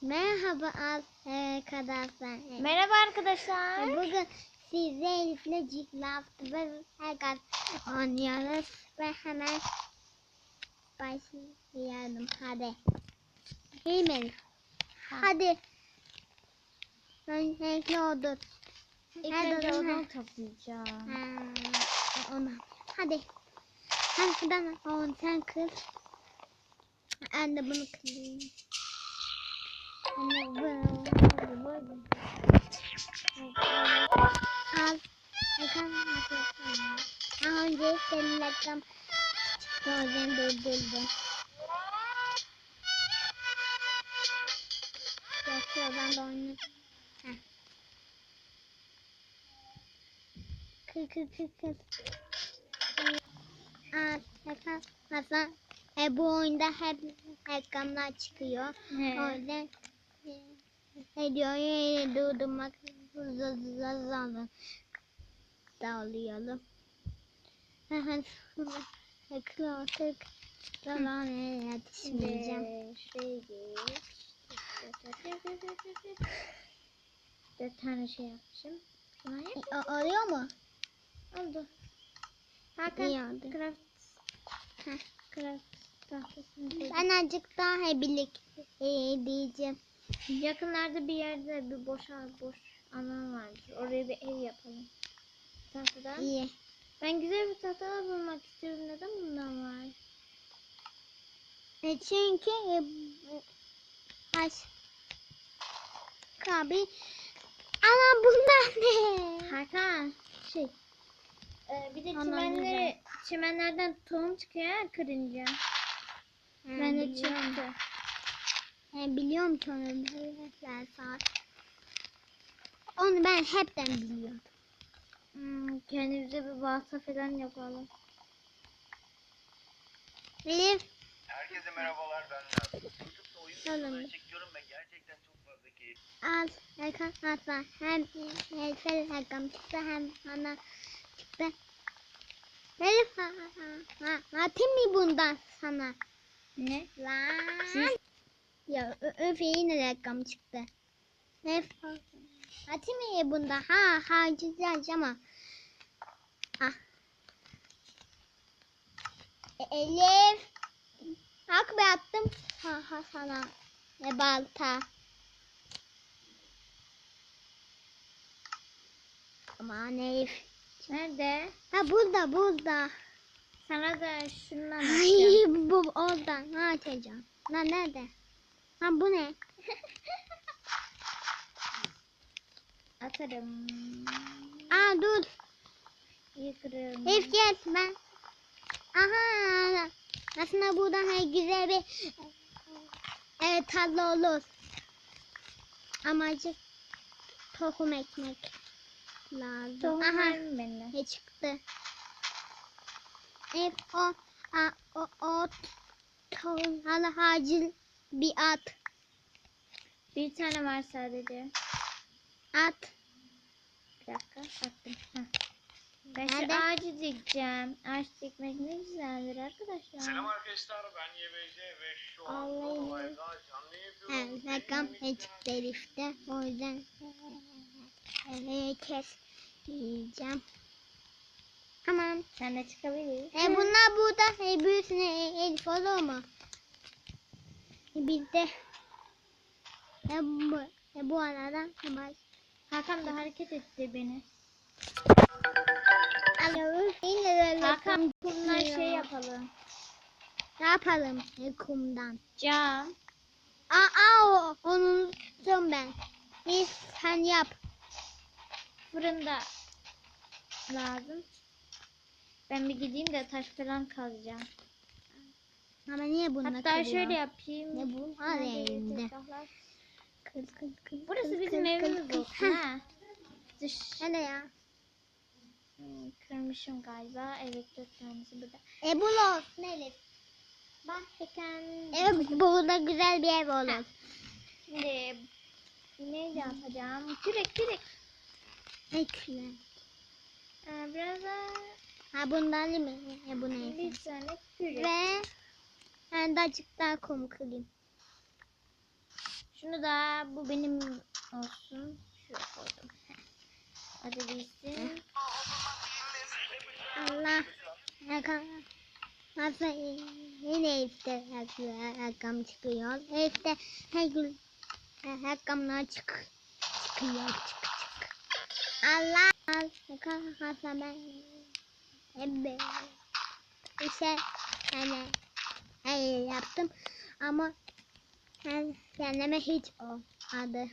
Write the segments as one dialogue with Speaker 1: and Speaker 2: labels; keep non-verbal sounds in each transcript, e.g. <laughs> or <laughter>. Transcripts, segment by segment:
Speaker 1: Merhaba arkadaşlar.
Speaker 2: Merhaba arkadaşlar.
Speaker 1: Bugün size Elif'le Ciklaftı ve Ergan oynuyoruz ve hemen başlayalım. Hadi. Elif? Hadi. Ben renkli.
Speaker 2: İlk
Speaker 1: Hadi ha.
Speaker 2: toplayacağım.
Speaker 1: Ha, ona. Hadi. Sen şuradan onu sen kır. Ben de bunu kırayım. Daha önce senin reklam yüzden durdurdum. Yoksa ben de oyunu... Heh. Kır kır kır kır. Aa. Hasan. E, bu oyunda hep reklamlar çıkıyor.
Speaker 2: He.
Speaker 1: O yüzden e, videoyu durdurmak zorunda dağılayalım. Ekrantık zaman
Speaker 2: sekiz, Dört tane şey yapmışım.
Speaker 1: O- oluyor mu?
Speaker 2: Oldu. Hakan craft,
Speaker 1: Heh.
Speaker 2: craft tahtasını.
Speaker 1: Ben azıcık daha birlikte e, diyeceğim.
Speaker 2: Yakınlarda bir yerde bir boş boş alan vardır. Oraya bir ev yapalım. Tahtadan.
Speaker 1: İyi.
Speaker 2: Ben güzel bir tahtalar bulmak istiyorum. Neden bundan var?
Speaker 1: E çünkü e, aş abi ama bunlar ne?
Speaker 2: Hakan şey e, bir de
Speaker 1: Aman
Speaker 2: çimenleri çimenlerden tohum çıkıyor ya kırınca.
Speaker 1: Ben
Speaker 2: Ben de çıktı.
Speaker 1: Biliyorum ki onu bilirler saat. Onu ben hepten biliyorum.
Speaker 2: Hmm, kendimize bir balta falan yapalım.
Speaker 1: Elif
Speaker 3: Herkese merhabalar ben Naz. Çocukla oyun videoları çekiyorum ve gerçekten çok fazla keyif.
Speaker 1: al yakın atla hem Elif'e rakam çıktı hem bana çıktı. Elif ha, ha, ha, atayım mı bundan sana?
Speaker 2: Ne?
Speaker 1: Lan. Ya öf yine rakam çıktı. Elif atayım mı bunda? Ha harcayacağız ama. Ah. E, Elif. Hak be attım. Ha ha sana. Ne balta. Aman Elif.
Speaker 2: Nerede?
Speaker 1: Ha burada burada.
Speaker 2: Sana da şundan
Speaker 1: Ay
Speaker 2: atacağım.
Speaker 1: bu orada. Ne açacağım? Lan nerede? Ha bu ne? <laughs>
Speaker 2: Atarım.
Speaker 1: Aa dur.
Speaker 2: Yıkırım.
Speaker 1: Elif gel ben. Aha. Aslında buradan hey, güzel bir evet tarla olur. Ama azıcık tohum ekmek lazım.
Speaker 2: Tohum
Speaker 1: Aha.
Speaker 2: benimle?
Speaker 1: Ne çıktı? Hep o a, o o tohum hala acil bir at
Speaker 2: Bir tane var sadece.
Speaker 1: at.
Speaker 2: Bir dakika attım. Heh. Ben şu
Speaker 1: Nerede?
Speaker 2: ağacı dikeceğim. Ağaç dikmek ne güzeldir arkadaşlar.
Speaker 3: Selam arkadaşlar ben YBC ve şu an olayda canlı yapıyorum.
Speaker 1: rakam ne çıktı Elif'te o yüzden e, kes yiyeceğim. Tamam.
Speaker 2: Sen de çıkabilir.
Speaker 1: E bunlar burada e, büyüsün e, Elif olur mu? E, biz de e, bu, e, bu arada hemen
Speaker 2: Hakan da hareket etti beni.
Speaker 1: de
Speaker 2: Hakan
Speaker 1: çıkıyor.
Speaker 2: şey yapalım.
Speaker 1: Ne yapalım e, kumdan?
Speaker 2: Cam.
Speaker 1: Aa, o, onu unuttum ben. Biz sen yap.
Speaker 2: Fırında lazım. Ben bir gideyim de taş falan kazacağım.
Speaker 1: Ama niye bununla
Speaker 2: Hatta
Speaker 1: kırıyor?
Speaker 2: şöyle yapayım.
Speaker 1: Ne bu? Elinde.
Speaker 2: tezgahlar?
Speaker 1: Kır kır kır.
Speaker 2: Burası
Speaker 1: kır,
Speaker 2: bizim
Speaker 1: kır,
Speaker 2: evimiz
Speaker 1: kır,
Speaker 2: olsun ha. Dış.
Speaker 1: Hadi ya.
Speaker 2: Hmm, Kırmışım galiba. Evet dört tanesi burada.
Speaker 1: E bu olsun Elif.
Speaker 2: Bak Hakan.
Speaker 1: Evet burada güzel bir ev olur.
Speaker 2: Şimdi ne yapacağım? Kürek kürek.
Speaker 1: Ekle.
Speaker 2: Ee, biraz da
Speaker 1: Ha bundan değil mi? E bu neyse.
Speaker 2: bir tane kürek.
Speaker 1: Ve ben de azıcık daha kum kırayım.
Speaker 2: Şunu da bu benim olsun. Şuraya koydum. Hadi bilsin.
Speaker 1: Allah. Nasıl yine işte rakam çıkıyor. İşte her gün rakamlar çık çıkıyor çık çık. Allah. Rakam Hasan ben. Hep işte yani hayır yaptım ama kendime hiç olmadı.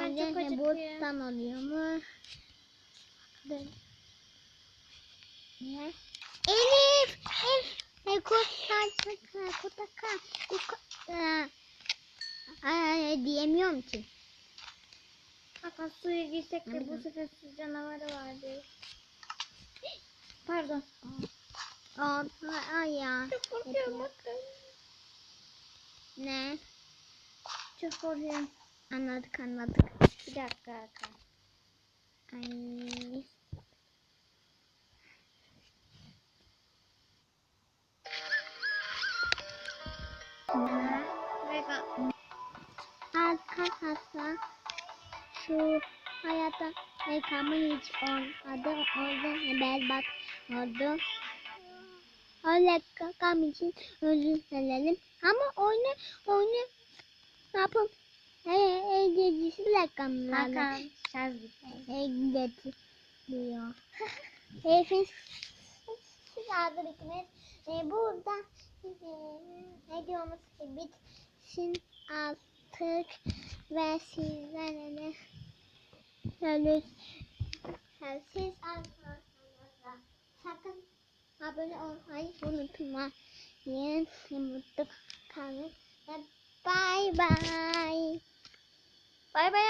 Speaker 1: Öyle
Speaker 2: acıkıyorum.
Speaker 1: Buradan oluyor mu? Ne? Elif! Elif! Kurtaracak? Kurtaracak. Ay diyemiyorum ki.
Speaker 2: Hakan suya girsek de bu sefer canavarı vardı. Pardon.
Speaker 1: Aa, ay ya.
Speaker 2: Çok korkuyorum bakın.
Speaker 1: Ne?
Speaker 2: Çok korkuyorum.
Speaker 1: Anladık anladık.
Speaker 2: Bir dakika Hakan.
Speaker 1: Ay. Arkadaşlar şu hayatta rekamı hiç olmadı. Oldu berbat oldu. O rekam için özür dilerim. Ama oyunu oyunu ne yapalım? Eğlencesi rekamlarla
Speaker 2: Hakan şarj bitti.
Speaker 1: getiriyor. Hepiniz siz adı bitmez. E, burada e, videomuz bitsin artık ve de söylüyoruz. Siz arkadaşlar sakın abone olmayı unutmayın. Mutlu kalın bay bay.
Speaker 2: Bay bay